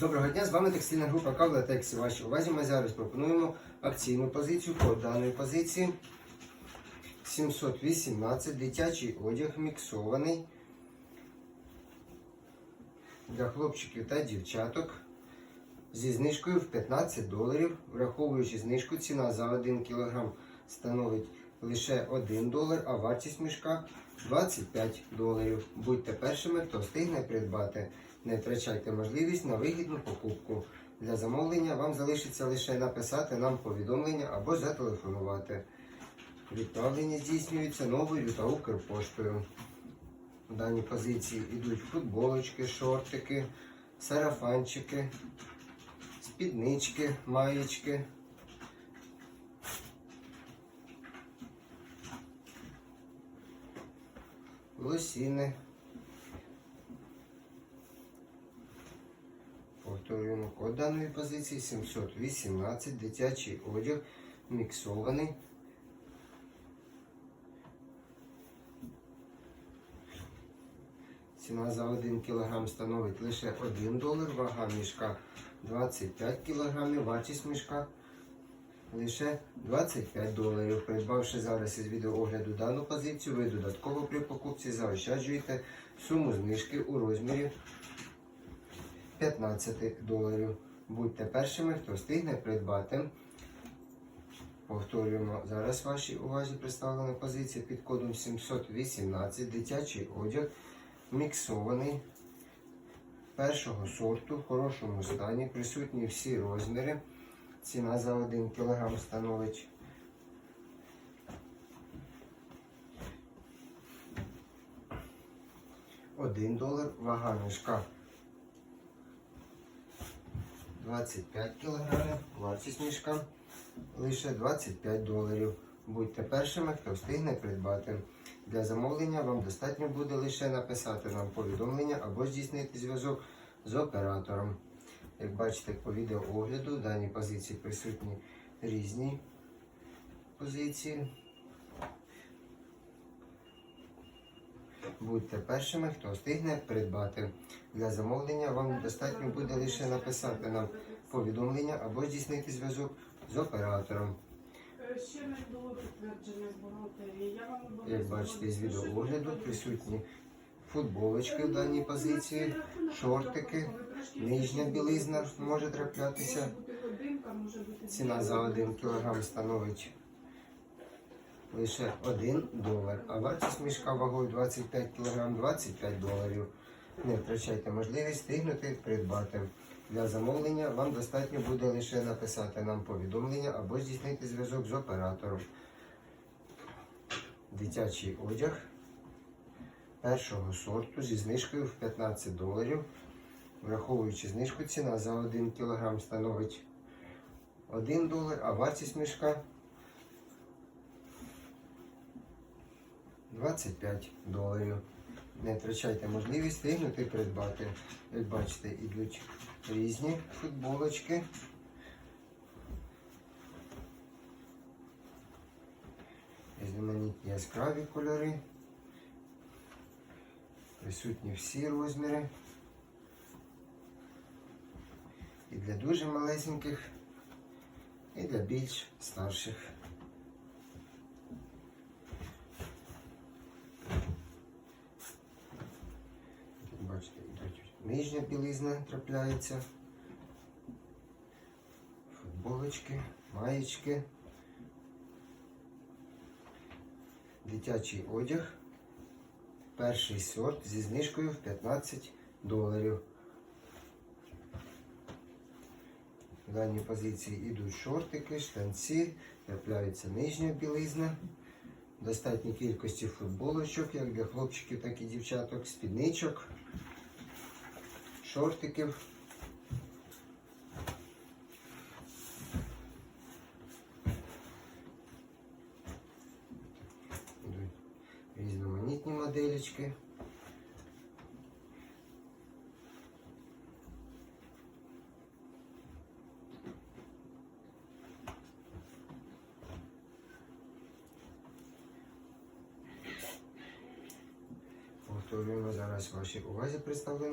Доброго дня, з вами текстильна група Кавла Тексі. Вашій увазі ми зараз пропонуємо акційну позицію по даної позиції 718 дитячий одяг міксований для хлопчиків та дівчаток зі знижкою в 15 доларів. Враховуючи знижку, ціна за 1 кг становить лише 1 долар, а вартість мішка 25 доларів. Будьте першими, хто встигне придбати. Не втрачайте можливість на вигідну покупку. Для замовлення вам залишиться лише написати нам повідомлення або зателефонувати. Відправлення здійснюється новою та Укрпоштою. В даній позиції йдуть футболочки, шортики, сарафанчики, спіднички, маєчки. Лосіни. Повторюємо код даної позиції 718 дитячий одяг міксований. Ціна за 1 кг становить лише 1 долар, вага мішка 25 кг, вартість мішка лише 25 доларів. Придбавши зараз із відеоогляду дану позицію, ви додатково при покупці заощаджуєте суму знижки у розмірі 15 доларів. Будьте першими, хто встигне придбати. Повторюємо зараз вашій увазі представлена позиція під кодом 718 дитячий одяг міксований першого сорту в хорошому стані, присутні всі розміри. Ціна за 1 кг становить 1 долар, вага мішка 25 кг, вартість мішка лише 25 доларів. Будьте першими, хто встигне придбати. Для замовлення вам достатньо буде лише написати нам повідомлення або здійснити зв'язок з оператором. Як бачите по відеоогляду, в даній позиції присутні різні позиції. Будьте першими, хто встигне придбати. Для замовлення вам достатньо буде лише написати нам повідомлення або здійснити зв'язок з оператором. Ще не було підтвердження з бухгалтерії. Як бачите з відеоогляду, присутні футболочки в даній позиції, шортики, нижня білизна може траплятися. Ціна за 1 кг становить лише 1 долар, а вартість мішка вагою 25 кг 25 доларів. Не втрачайте можливість встигнути придбати. Для замовлення вам достатньо буде лише написати нам повідомлення або здійснити зв'язок з оператором. Дитячий одяг першого сорту зі знижкою в 15 доларів. Враховуючи знижку, ціна за 1 кг становить 1 долар, а вартість мішка 25 доларів. Не втрачайте можливість встигнути придбати. Як бачите, йдуть різні футболочки. Різноманітні яскраві кольори. Присутні всі розміри. І для дуже малесеньких, і для більш старших. Як Бачите, йдуть нижня білизна трапляється, футболочки, маєчки, дитячий одяг, перший сорт зі знижкою в 15 доларів. В даній позиції йдуть шортики, штанці, трапляється нижня білизна. Достатній кількості футболочок, як для хлопчиків, так і дівчаток, спідничок, шортиків. Різноманітні моделечки. Повторюємо зараз вашій увазі представлено.